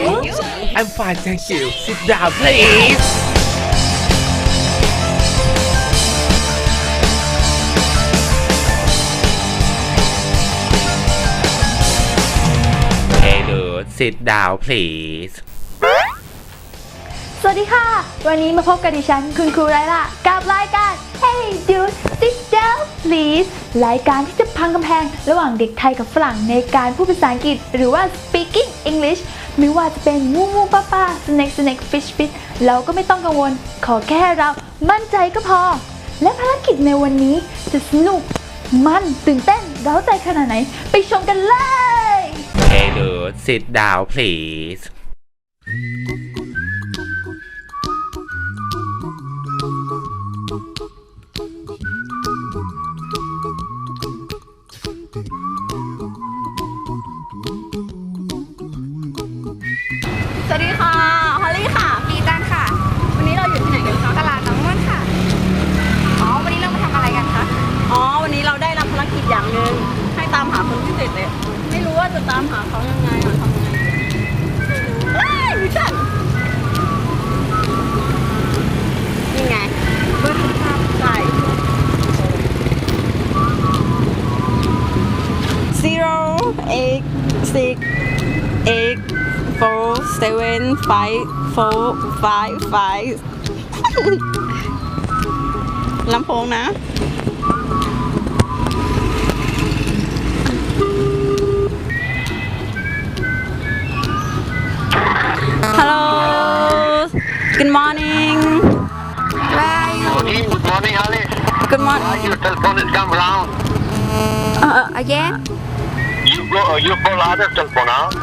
I'm fine thank you sit down please Hey dude sit down please สวัสดีค่ะ วันนี้มาพบกับดิฉัน คุณครูไรล่ะ กับรายการ Hey Dude Sit Down Please รายการที่จะพังกำแพง ระหว่างเด็กไทยกับฝรั่งในการพูดภาษาอังกฤษ หรือว่า speaking English ไม่ว่าจะเป็นงูงูป้าป้าสเน็กสเน็กฟิชฟิชเราก็ไม่ต้องกังวล ขอแค่เรามั่นใจก็พอ และภารกิจในวันนี้จะสนุก มันตื่นเต้นเร้าใจขนาดไหน ไปชมกันเลย Hey dude sit down please six eight four seven five four five five ลำโพงนะ Hello Good morning Where are you Morning, good morning, Alice. Good Why morning your telephone is come round? uh, again You go, uh, you call other telephone out.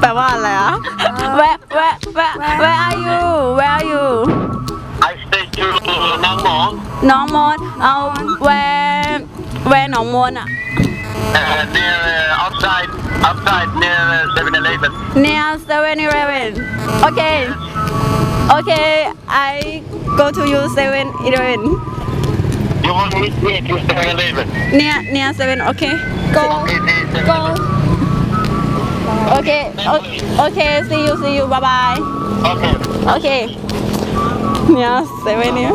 แปลว่าอะไรอ่ะ Where where where where are you Where are you I stay to Nang Mon, น้องมนเอา where where หนองมนอ่ะ uh, near uh, outside, outside near uh, 7-Eleven. near 7-Eleven okay okay I go to you 7-Eleven You want to meet me to 7-Eleven? near near 7 okay go Okay, see, go okay o- okay see you see you bye bye Okay. okay near 7 near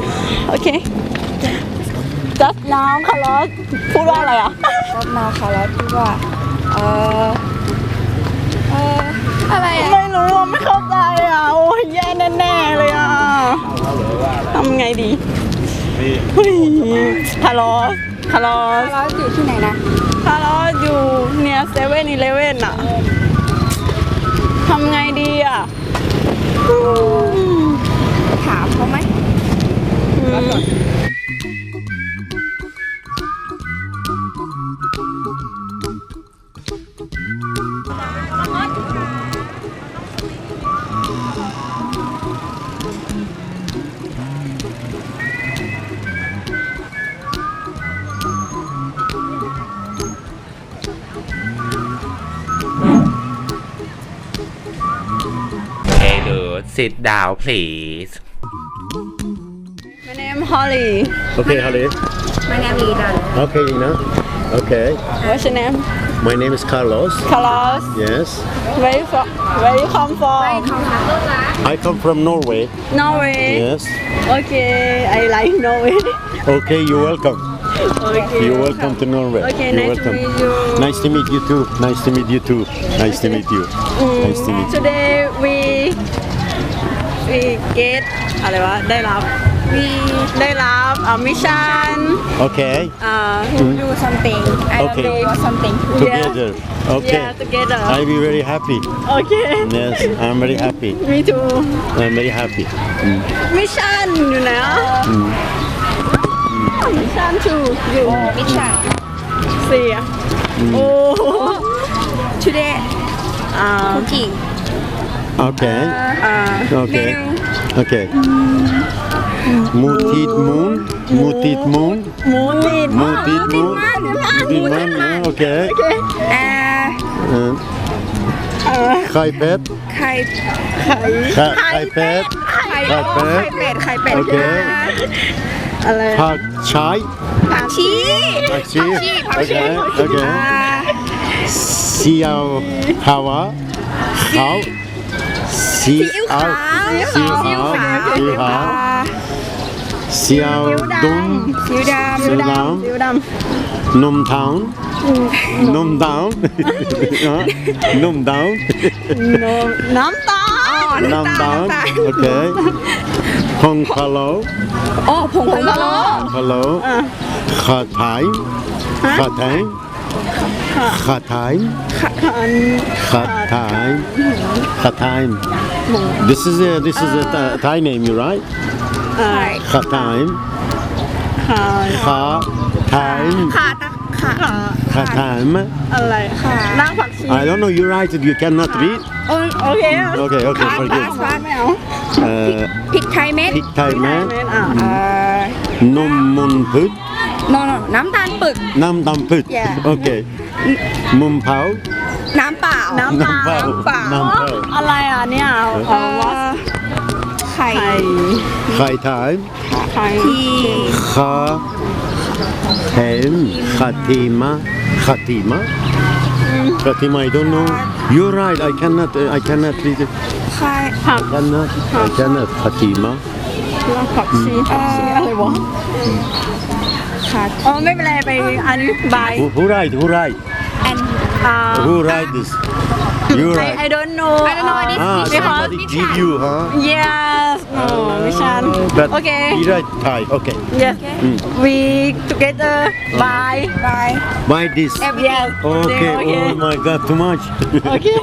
okay just now คาร์ลอสพูดว่าอะไรอะ รับมาค่ะแล้วที่ว่า เออเอออะไรอะ ไม่รู้อะไม่เข้าใจอะ โอ้ยแย่แน่ๆเลยอะทำไงดี เฮ้ยคาร์ลอสคาร์ลอสเราอยู่ที่ไหนนะคาร์ลอสอยู่เนี่ยเซเว่นอีเลเว่นอะทำไงดีอะอืมถามเขาไหม อืม sit down please My name is Holly Okay, Holly. My name is Idan Okay, Ina. Okay. What's your name My name is Carlos. Carlos Yes. Where you from Where you come from I come from Norway. Norway Yes. Okay I like Norway Okay, you're welcome. Okay You're welcome to Norway. Okay, you're nice to welcome. meet you. Nice to meet you too. Nice to meet you too. Nice to meet you. Mm, nice to meet you. Today we we get อะไรวะ ได้รับ we ได้รับอ่ามิชชั่น Okay. อ่า do something I Okay. do something Together. Okay. yeah together I'll be very happy. okay Yes, I'm very happy. me too I'm very happy. Mm. มิชชั่นอยู่ไหนอ่ะมิชชั่น two อยู่ มิชชั่น สี่อ่ะโอ้ today อ่า cooking Okay. อ่า Okay. Okay. Mutit moon. Mutit moon. หมูติด Mutit moon. Mutit moon. uh, Okay. อ่า Uh, เอ่อ Khai pet. ไข่ ไข่ Khai khai pet. ไข่ Khai ไข่ pet. เป็ดไข่เป็ด โอเค อะไร Pak chai. ผักชี Pak chi. ผักชี Okay. Okay. อ่า Siao hawa. ขาวซีอิ๊วขาวซีอิ๊วขาวซีอิ๊วขา 小小小小 đông 小 đông nôm town nôm town nôm town nôm town nôm town okay Hong kalo, oh Hong Hello kalo, Khởi Thái Khởi Thái นมดาว ำน้ำตาล น้ำดาวโอเคพงพะโล้ โอ้ผงผงพะโล้ พะโล้ขาไทยขาไทยขาไทยขาไทยขาไทย This is a this is a Thai- Thai name, you right? ขาไทยขาไทย ขาตะขา ขาไทย อะไรรากผักชี I don't know. You write it. You cannot read. โอโอเค Okay, okay, forget. ไม่เอา Uh, พริกไทยเม็ด พริกไทยไหม อ่ะ เอ่อน มมุนพืช โนโนน้ำตาลปึก น้ำดำพืช Yeah. โอเคมุมเผา น้ำเปล่า น้ำน้ำเผาเปล่า น้ำเผาอะไรอะเนี่ยเอ่อไข่ไข่ไข่ไทยไข่ที่ขาเห็นขาติมาขาติมาขาติมา I don't know You're right I cannot uh, I cannot read it ไข่ I cannot I cannot ขาติมารากผักชีผักชีอะไรวะ card. Oh, ไม่เป็นไรไปอธิบาย Who, who write? Who ride and uh, Who ride this? You I write. I don't know I don't know what this Ah, because somebody give you, huh? yes no ah, ไม่ชัน But okay he ride Thai. Okay. yes hmm. we together ah. Bye. Bye. Buy this. yes Okay. okay Oh my God, too much. okay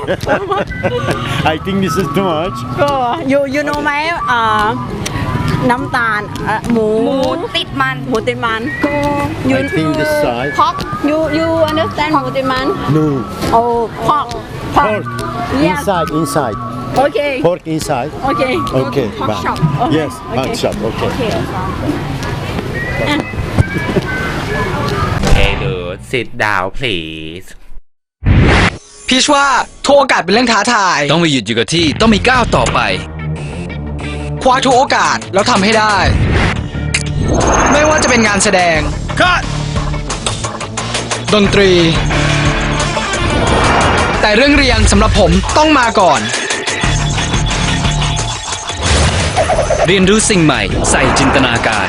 I think this is too much. Oh, you you know my uh น้ำตาลอะหมูหมูติดมันหมูติดมัน I think this side. พอก you you understand หมูติดมัน No. โอ้พอกพอก Pork. Yes. Inside, inside. โอเค Pork inside. โอเค Okay. pork bye. shop. Okay, Yes, pork okay. shop. Okay. Hey dude sit down please พีชว่าโทรโอกาสเป็นเรื่องท้าทาย ต้องไม่หยุดอยู่กับที่ต้องมีก้าวต่อไป คว้าทุกโอกาสแล้วทำให้ได้ ไม่ว่าจะเป็นงานแสดง ดนตรี แต่เรื่องเรียนสำหรับผมต้องมาก่อน เรียนรู้สิ่งใหม่ใส่จินตนาการ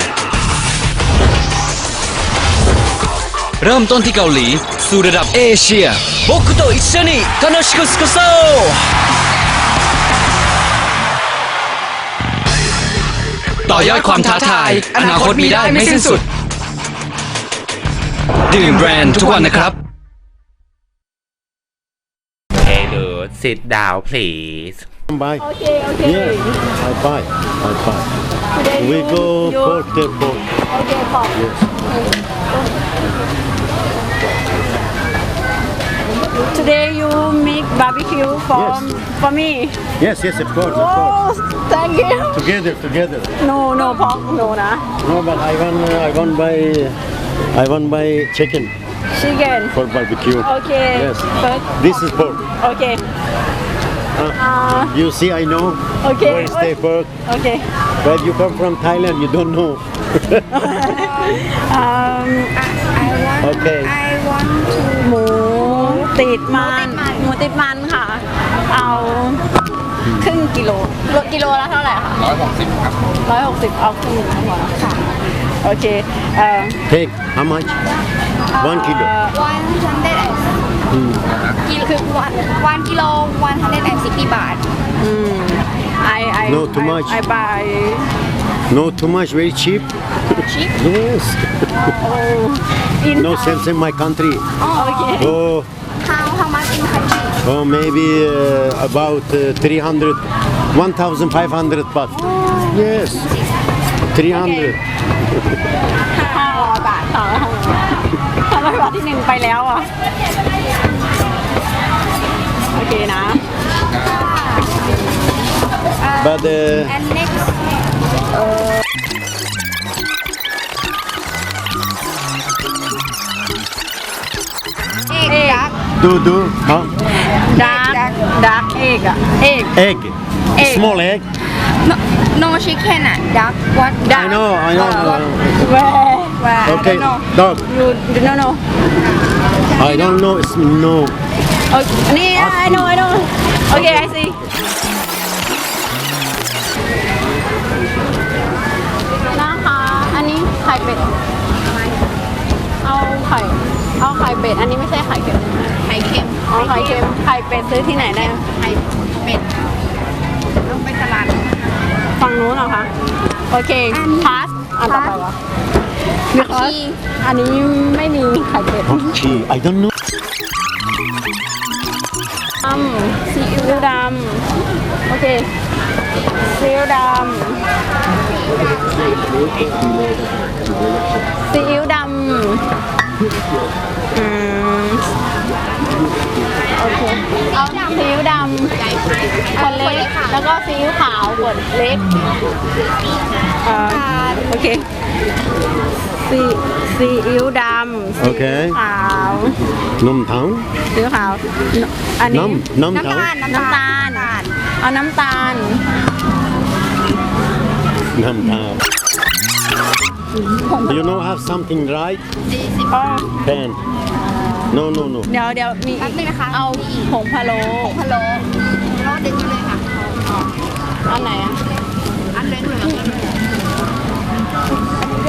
เริ่มต้นที่เกาหลี สู่ระดับเอเชีย僕と一緒に楽しく過ごそう ต่อยอดความท้าทาย อนาคตมีได้ไม่สิ้นสุด ดื่มแบรนด์ทุกวันนะครับ Hey dude sit down please Bye. Okay, okay. Yeah. I buy. I buy. Today We you- go you- pork, the pork. Okay, pop. Today you make barbecue for, yes. for me? Yes, yes, of course, of course. Oh, thank you. Together, together. No, no pork, no nah. No, but I want, uh, I want buy, I want buy chicken. Chicken? For barbecue. Okay. Yes. But this is pork. Okay. Uh, uh. you see, I know okay, where is the pork. Okay. But you come from Thailand, you don't know. um, I, I want, okay. I want to ติดมันหมูติดมันค่ะ เอาครึ่งกิโลโลกิโลละเท่าไหร่คะร้อยหกสิบครับร้อยหกสิบเอาครึ่งหนึ่งหัวค่ะ โอเคเอ่อ Take how much? One kilo. วันฮันเดดกิโลคือวันวันกิโลวันฮันเดดแอนสิบบาทอืม I I No, too I- much. I buy No, too much, very cheap. cheap Yes. oh in No sense in my country. okay Oh, how how much in country oh maybe uh, about uh, 300, 1,500 baht. Yes. 300. ห้าร้อยบาทค่ะห้าร้อยบาทที่หนึ่งไปแล้วอ่ะ โอเคนะ But uh, and next Egg. Duck. Do do. Huh? Duck. Duck. Duck. Egg. Egg. Egg. egg. Small egg. No, no, she cannot. Duck. What? Duck. I know. I know. Uh, what, where? Where? Okay. I don't know. Dog. No no. I don't know. It's no. Okay. Yeah, I know. I know. Okay, I see. เอาไข่เป็ด อันนี้ไม่ใช่ไข่เค็มไข่เค็มเอาไข่เค็มไข่เป็ดซื้อที่ไหนได้ไข่เป็ดต้องไปตลาดฝั่งนู้นเหรอคะ โอเคพาสอันต่อไปวะ because อันนี้ไม่มีไข่เป็ด Gee, I don't know. ดำซีอิ๊วดำโอเคซีอิ๊วดำซีอิ๊วดำ อืมโอเคเอาซีอิ๊วดำขวดเล็กแล้วก็ซีอิ๊วขาวขวดเล็กเอ่อโอเคซีซีอิ๊วดำซีอิ๊วขาว Nom Town. ซีอิ๊วขาว อันนี้ Nom Nom น้ำตา Town. ลน้ำตาล เอาน้ำตาล Nom Town. You know have something right? Pen. No, no, no. เดี๋ยวเดี๋ยวมีอีกเอาผงพะโล้พะโล้พะโล้ดึงมาเลยค่ะอันไหนอะอันเหลืองเหลือง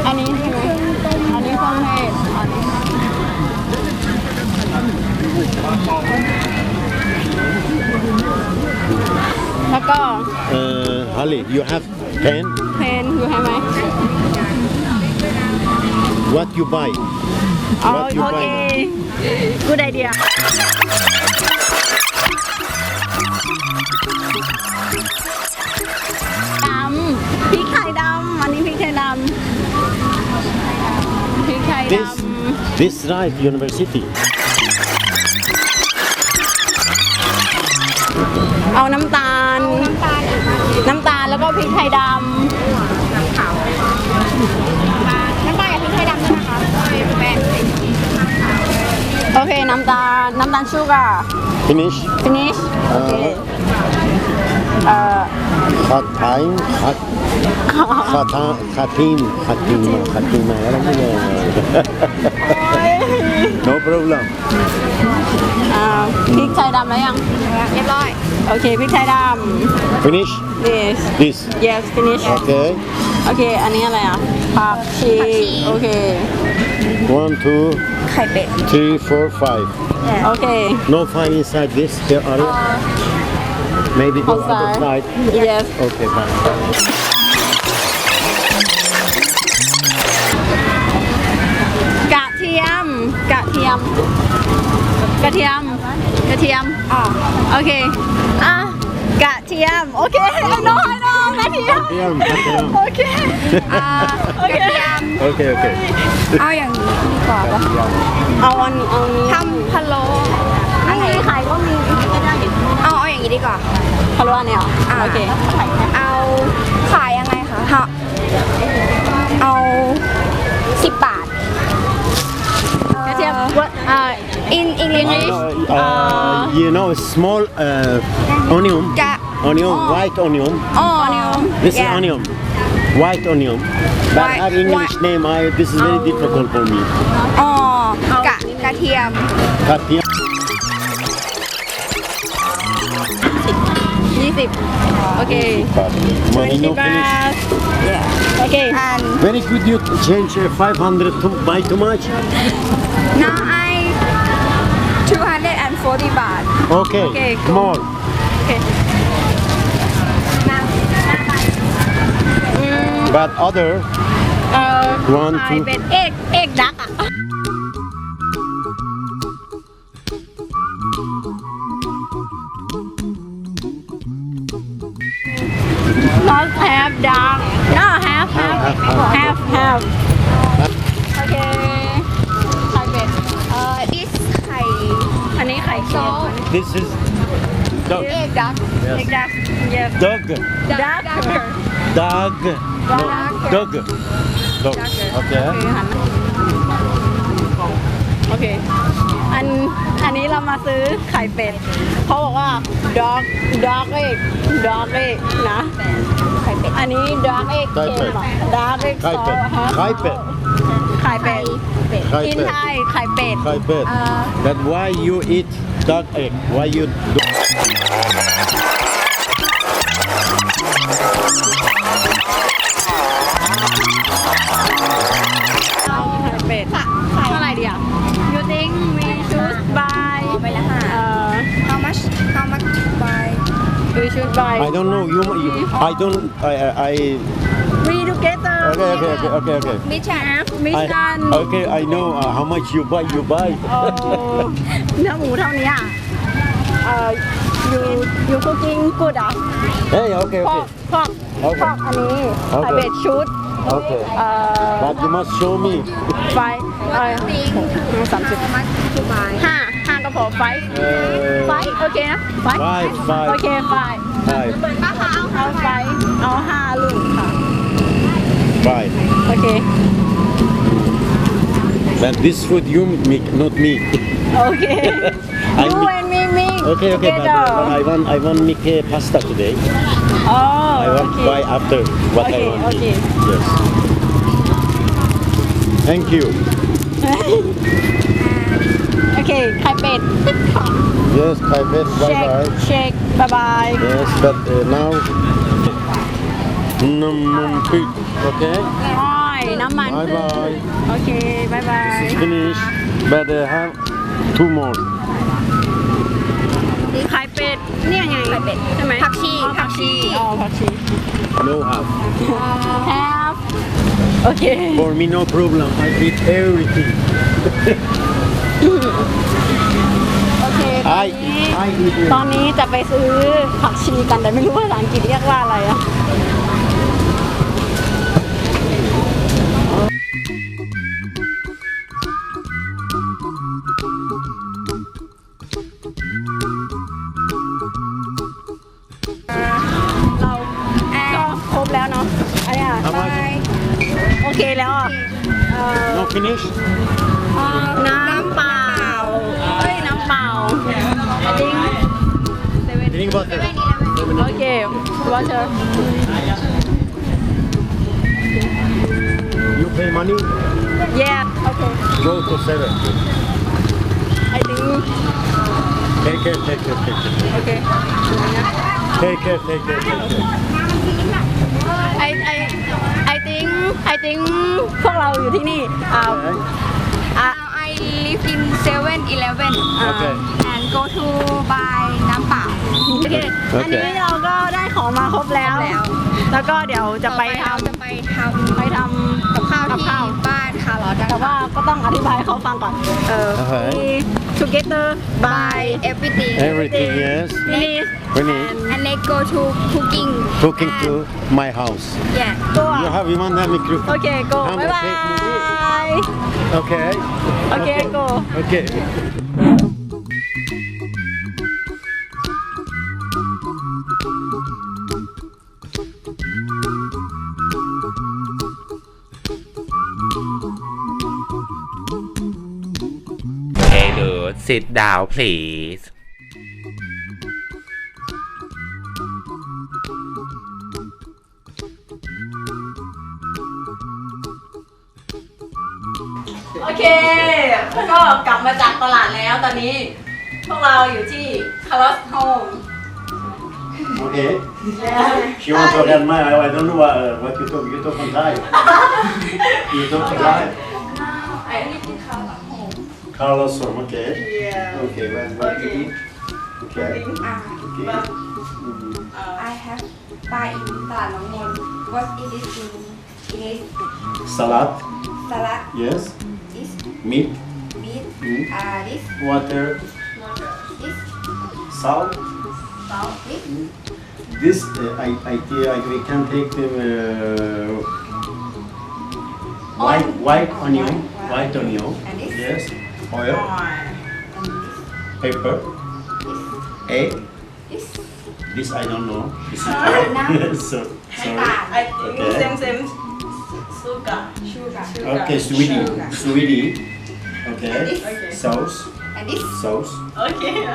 อันนี้ใช่ไหมอันนี้เครื่องเทศอันนี้แล้วก็ Uh, Holly, you have pen? เพนอยู่ให้ไหม What you buy? Oh, What you buy okay. Good idea. Đầm, phi khai đầm, anh em phi khai đầm. Phi khai đầm. This, this right university. เอาน้ำตาล น้ำตาลแล้วก็พริกไทยดำ น้ำตาลน้ำตาลชูการ์ Finish. finish โอเคเอ่อ Hot time. Hot. Khata, khatim, khatima, khatima. Alam mo yan. no problem. อ่าพริกไทยดำแล้วยังเรียบร้อย โอเคพริกไทยด Finish. ำ yes This. yes finish Okay. โอเค อันนี้อะไรอะผักชี โอเค One, two, three, four, five. Yeah. Okay. No five inside this. There are uh, maybe the outside. other side. Yes. Okay, fine. Katiam. Katiam. Katiam. Ah. Okay. Ah. Katiam. Okay. I know. I know. ยมกระเทียมกระเทียมอ๋อโอเคอะกระเทียมโอเคไอ้น้องไอ้น้องกระเทียม Khatim, khatim. โอเคอ่าโอเค Okay, okay. เอาอย่างนี้ดีกว่าปะเอาอันเอานี้ทำพะโล้อันนี้ขายก็มีก็ได้เอาเอาอย่างนี้ดีกว่า พะโล้อันเนี้ยเหรออ่า โอเคเอาขายยังไงคะเอาสิบบาทกระเทียม what อ่า in English Uh, uh, you know, small uh, onion. Ja. Onion, white onion. อ๋อ This yeah. is onion, white onion. But white, our English white. name, I this is very oh. difficult for me. Oh, oh. ka katiam. Katiam. 20 okay 20 baht. yeah okay and very good you change uh, 500 to buy too much now i 240 baht okay okay cool. more But other เอ่อ One, ขาย two. เป็นเอกเอกดักอ่ะ not have duck no have have have have โอเคไข่เป็ด เอ่อ this ไข่ อันนี้ไข่เค็ม this is dog. เอกดัก เอกดัก yes Dog. duck Dog. No, dog. Dog. Okay. โอเคอันอันนี้เรามาซื้อไข่เป็ดเขาบอกว่า dog dog egg dog egg นะไข่เป็ดอันนี้ dog egg ไข่เป็ดเค็มอะ dog egg ไข่เป็ดซอสฮะไข่เป็ดไข่เป็ดไข่กินเป็ดไทยไข่เป็ด Kai bet. But why you eat duck egg. Why you? Do- we should buy I don't know. You. you I don't. I. I. I we together okay. Okay. Okay. Okay. Okay. มิชชั่น มิช I, ชั่น okay. I know uh, how much you buy. You buy. โอ้เนื้อหมูเท่านี้อ่ะเอ่อ you you cooking good อ่ะ Hey. Okay. พอก Okay. พอก โอเค พอกอันนี้ โอเค ไข่เป็ดชุด Okay. เอ่อ But you must show me. ไฟเอ่อสามสิบ how much to buy ห้าห้า ก็พอไฟ Uh, ไฟโอเคนะไฟ Five, five. โอเคไฟ five. เอาไฟเอาห้าลูกค่ะ Five. โอเค But this food you make, not me. โอเค I you make- and me mix Okay. Okay. But, together uh, I want. I want make a pasta today. อ๋อ I โอ want เค buy after what I Okay, want. okay. Yes. Thank you. โอเคไข่เป็ด Yes, Kaivet. Bye เช็ค bye. เช็คบายบาย Yes, but uh, now. Num num pig. Okay. อ้อยน้ำมัน Bye พืช bye. โอเคบายบาย Finish. But uh, have two more. ไข่เป็ดเนี่ยไงไข่เป็ดใช่ไหม ผักชี อ๋อผักชีอ๋อผักชี No half. have โอเค For me, no problem. I eat everything. โอเคตอน I นี้ I eat ตอนนี้จะไปซื้อผักชีกันแต่ไม่รู้ว่าภาษาอังกฤษเรียกว่าอะไรอะ okay Go to seven. I think Take care. Take care. Take care. okay Take care. Take care. Take care. I I I think I think พวกเราอยู่ที่นี่อ่า Okay. อะ I live in 7-Eleven อ่า Okay. and go to buy น้ำเปล่าโอเค อันนี้เราก็ได้ของมาครบแล้ว ครบแล้ว แล้วก็เดี๋ยวจะไปทเราจะไปทำำไปทำ กับข้าวกับที่ข้าวบ้านคาร์ลอสกันแต่ว่าก็ต้องอธิบายให้เขาฟังก่อน เออ Okay. มี together by everything Everything. Yes. finish Finish. and then go to cooking Cooking and- to my house. yeah ตัว You have you want have me cook? โอเค go Come บ๊ายบา take me. ย Okay. โอเค go Okay. Sit down please โอเค ก็กลับมาจากตลาดแล้วตอนนี้ พวกเราอยู่ที่ Colors Home Okay. She wants to get my. I don't know what, uh, what you talk. You talk on Thai. you talk Thai. I live in Colors Home Carlos from. Okay. Yeah. Okay, when what okay. eating? Okay. Okay. But, ah, mm-hmm. uh, I have buy in Danamon. What is it? Is in English? Salad. Salad. Yes. This. Meat. Meat. Mm. Uh, this. Water. Water. This. Salt. Salt. This. Mm. This uh, I, idea I, we can take them uh, white white onion, white onion. Yes. Oil paper? Yes. A? Yes. This I don't know. This is no. so, sorry. I, okay. Same, same. Sugar. Sugar. Okay, sweetie. Sugar. Sweetie. Okay. okay. Sauce. And this? Sauce. Okay.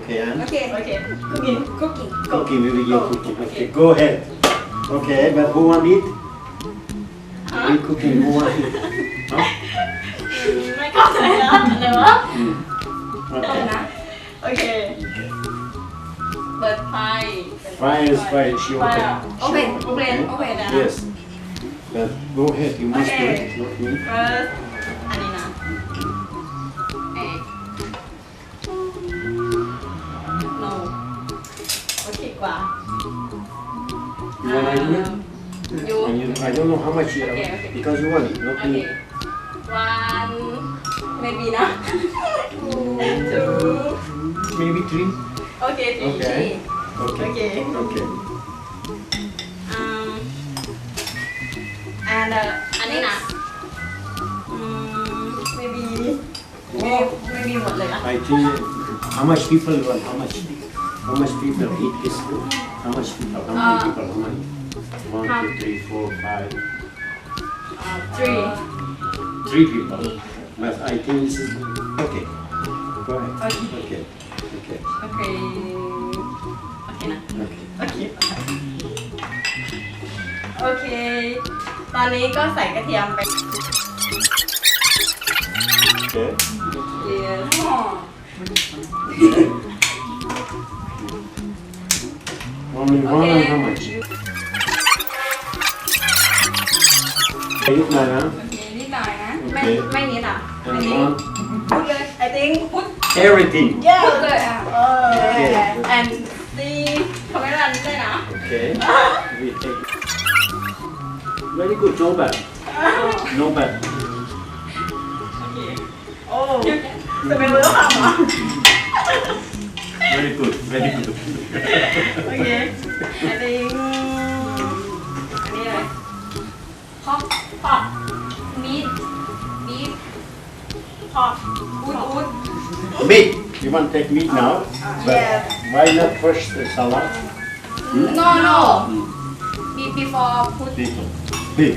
Okay, and? Okay. Okay. Cooking. Cooking. Cooking. We will give cooking. Okay. Go ahead. Okay, but who want it? Huh? We cooking. Who want it? Huh? My cousin. Never. เข้าใจนะอะไรวะ Mm. Okay. โอเค เปิดไฟ Fire is fire. She open. Open, open, open นะ Yes. But go ahead. You must do it. Not me. first อันนี้นะเอ no โอเคกว่า You want to do it? you And you, I don't know how much you Okay, okay. because you want it, not โอเค me. one maybe นะ two. Maybe three. Okay, three. Okay. Okay. Okay. okay. Um, and uh, Anina. Um, mm, maybe. Maybe, maybe what like? Uh, I think how much people want? How much? How much people eat this food? How much people? How many uh, people? How many? One. Uh, three. Uh, three people. But I think this is okay. go ahead. Okay. Okay. Okay. Okay. Okay. Nah. Okay. Okay. ตอนนี้ก็ใส่กระเทียมไป Okay. Yes. Only one and how much? Okay. นิดหน่อยนะ Okay. นิดหน่อยนะ ไม่ Okay. ไม่นิดอะ อัน And นี้ one. Everything. เยอะเลยอ่ะเออ Okay. and ดีคาเมรานี้ด้วยนะ Okay. We take. Very good. No bad. No bad. โอ้จะเป็นมือทำอ่ะ Very good. Very good. โอเค I think อันนี้เลยพอกพอกมีดบีฟพอกอูดอูด Meat. You want to take meat now? But Yes. Why not first the salad? no no be before put Meat. Meat.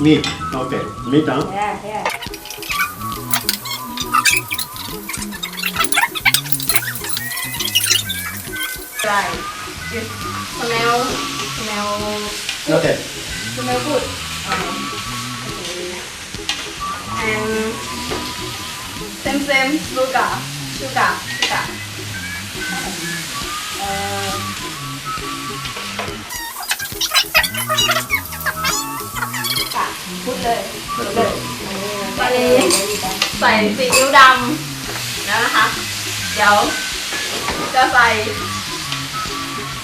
Meat. Okay. Meat, huh? yeah yeah ไร smell smell Okay. smell good um, and same same sugar sugar sugar พูดเลยพูดเลยตอนนี้ใส่ซีอิ๊วดำแล้วนะคะ เดี๋ยว จะใส่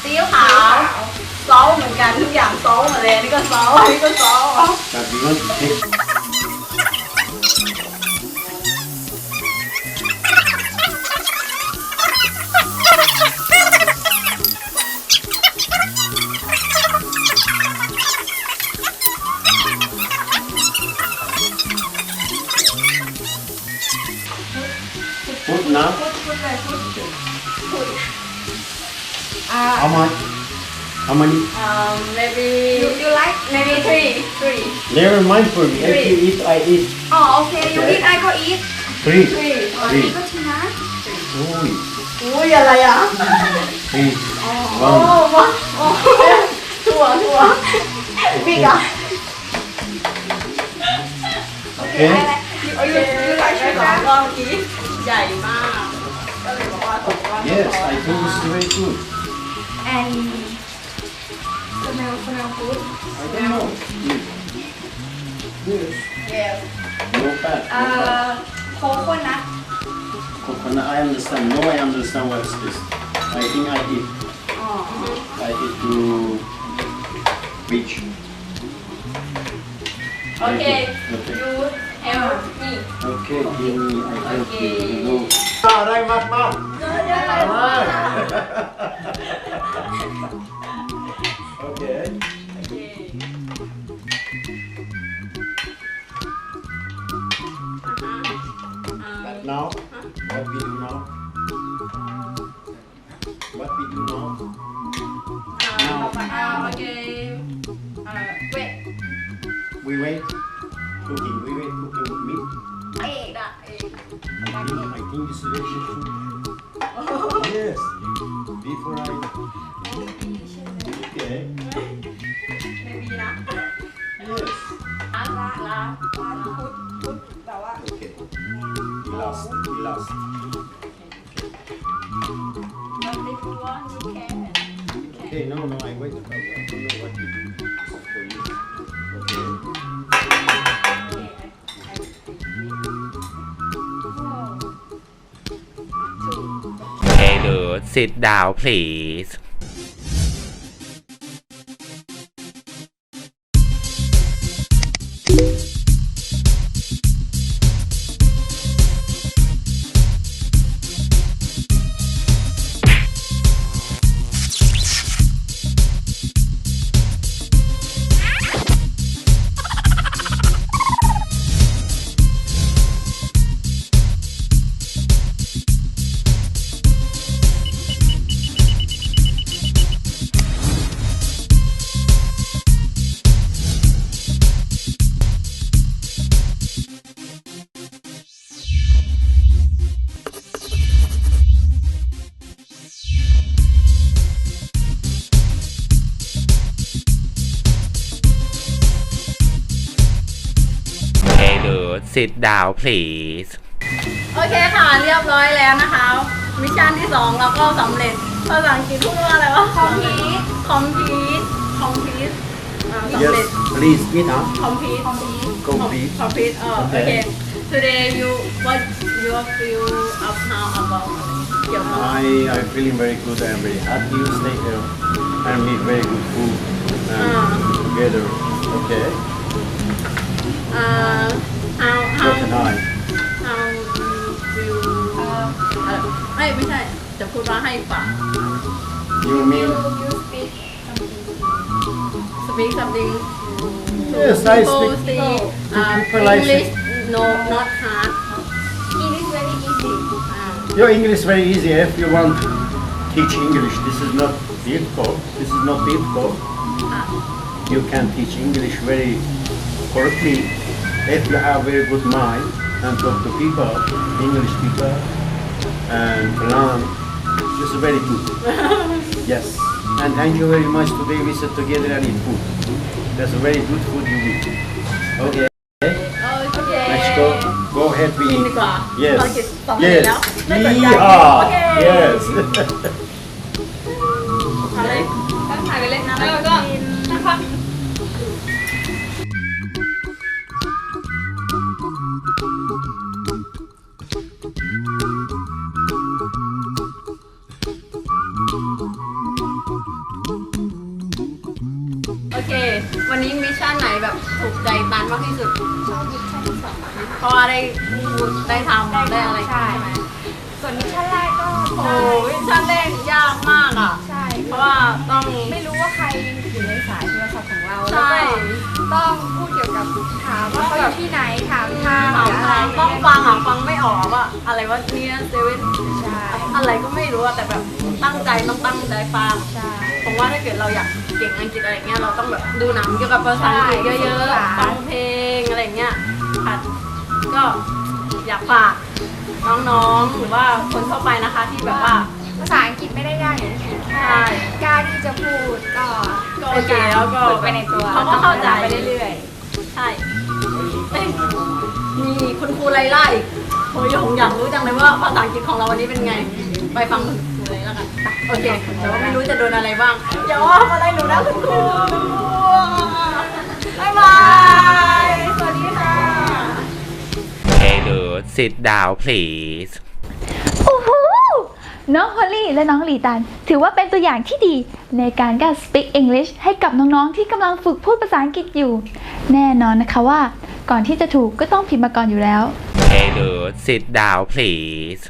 ซีอิ๊วขาวซอสเหมือนกันทุกอย่างซอสหมดเลยนี่ก็ซอสนนี้ก็ซอส Never mind for me. If Three. you eat, I eat. อ๋อโอเค you Okay. eat I go eat Three. three อ๋อ Three. นี่ก็ทีนะ Oi. อุ้ยอะไรอ่ะ Three. โอ้ One. โหโอ้โหถั่วถั่วบิ๊กอ่ะ Okay. ยูยูยูไลค์ใช่ไหมรอบเมื่อกี้ใหญ่มาก ก็เลยบอกว่าสองรอบ Yes, I think this is very good. and smell smell food I don't know. Yes. yes No bad. เอ่ No bad. อโคโคนัท Coconut, I understand. No, I understand what's this. I think I eat. อ๋อ I eat to beach. โอเค Okay. you help me Okay, give me. I help you. Okay. You know. Alright, Mat Mat. Alright. Okay. think, I think this good. Yes. Before I. sit down please sit down please โอเคค่ะ เรียบร้อยแล้วนะคะ มิชชั่นที่สองเราก็สำเร็จภาษาอังกฤษพูดว่าอะไรวะ complete complete complete อ่าสำเร็จ Yes, please, get up. complete Complete. complete เออโอเค Okay. today you what you feel up now about เกี่ยวกับ I I'm feeling very good. I'm very happy to stay here and eat very good food and Ah. together. Okay. อ่า how how What can I? how you feel เอ่อเอ้ยไม่ใช่ จะพูดว่าให้ฝาก You mean? speak something to Yes, I people speak say to uh, people I English speak. no not hard English very easy อ่า Your English is very easy if you want to teach English. This is not difficult. This is not difficult. You can teach English very correctly if you have very good mind and talk to people, English people, and learn, it's very good. yes. And thank you very much today we sit together and eat food. That's a very good food you eat. Okay. Okay. Let's go. Go ahead, we eat. Yes. Yes. We are. Yes. วันนี้มิชชั่นไหนแบบถูกใจตันมากที่สุด ชอบมิชชั่นที่สองเพราะว่าได้พูดได้ทำได้อะไรใช่ไหมส่วนมิชชั่นแรกก็โอ้ยมิชชั่นแรกยากมากอะ ใช่เพราะว่าต้องไม่รู้ว่าใครอยู่ในสายโทรศัพท์ของเราใช่แล้วก็ต้องพูดเกี่ยวกับถามว่าเขาอยู่ที่ไหนถามทางถามหรืออะไรทางต้องฟังอะฟังไม่ออกว่าอะไรวะเนี่ยเซเว่นใช่อะไรก็ไม่รู้อะแต่แบบตั้งใจต้องตั้งใจฟัง ใช่ ผมว่าถ้าเกิดเราอยากเก่งอังกฤษอะไรเงี้ยเราต้องแบบดูหนังเกี่ยวกับภาษาอังกฤษเยใช่อะภาษาๆฟังเพลงอะไรเงี้ยค่ะก็อยากฝากน้องๆหรือว่าคนทั่วไปนะคะที่แบบว่าภาษาอังกฤษไม่ได้ยากอย่างที่คิดแค่ใช่กล้าที่จะพูดก็ก็โอเคแล้วก็ฝึกไปในตัวเขาก็เข้าใจไปเรื่อยใช่เอ้ยมีคุณครูไลล่าอีกโอ้ยผมอยากรู้จังเลยว่าภาษาอังกฤษของเราวันนี้เป็นไง ไปฟัง คุณครูเลยแล้วกันไปโอเคแต่ว่าไม่รู้จะโดนอะไรบ้างอย่าว่าอะไรหนูนะคุณครูบ๊ายบาย สวัสดีค่ะ Hey dude sit down please โอ้โหน้องฮอลลี่และน้องหลีตัน ถือว่าเป็นตัวอย่างที่ดีในการการ speak English ให้กับน้องๆ ที่กำลังฝึกพูดภาษาอังกฤษอยู่ แน่นอนนะคะว่า ก่อนที่จะถูกก็ต้องผิดมาก่อนอยู่แล้ว Hey dude sit down please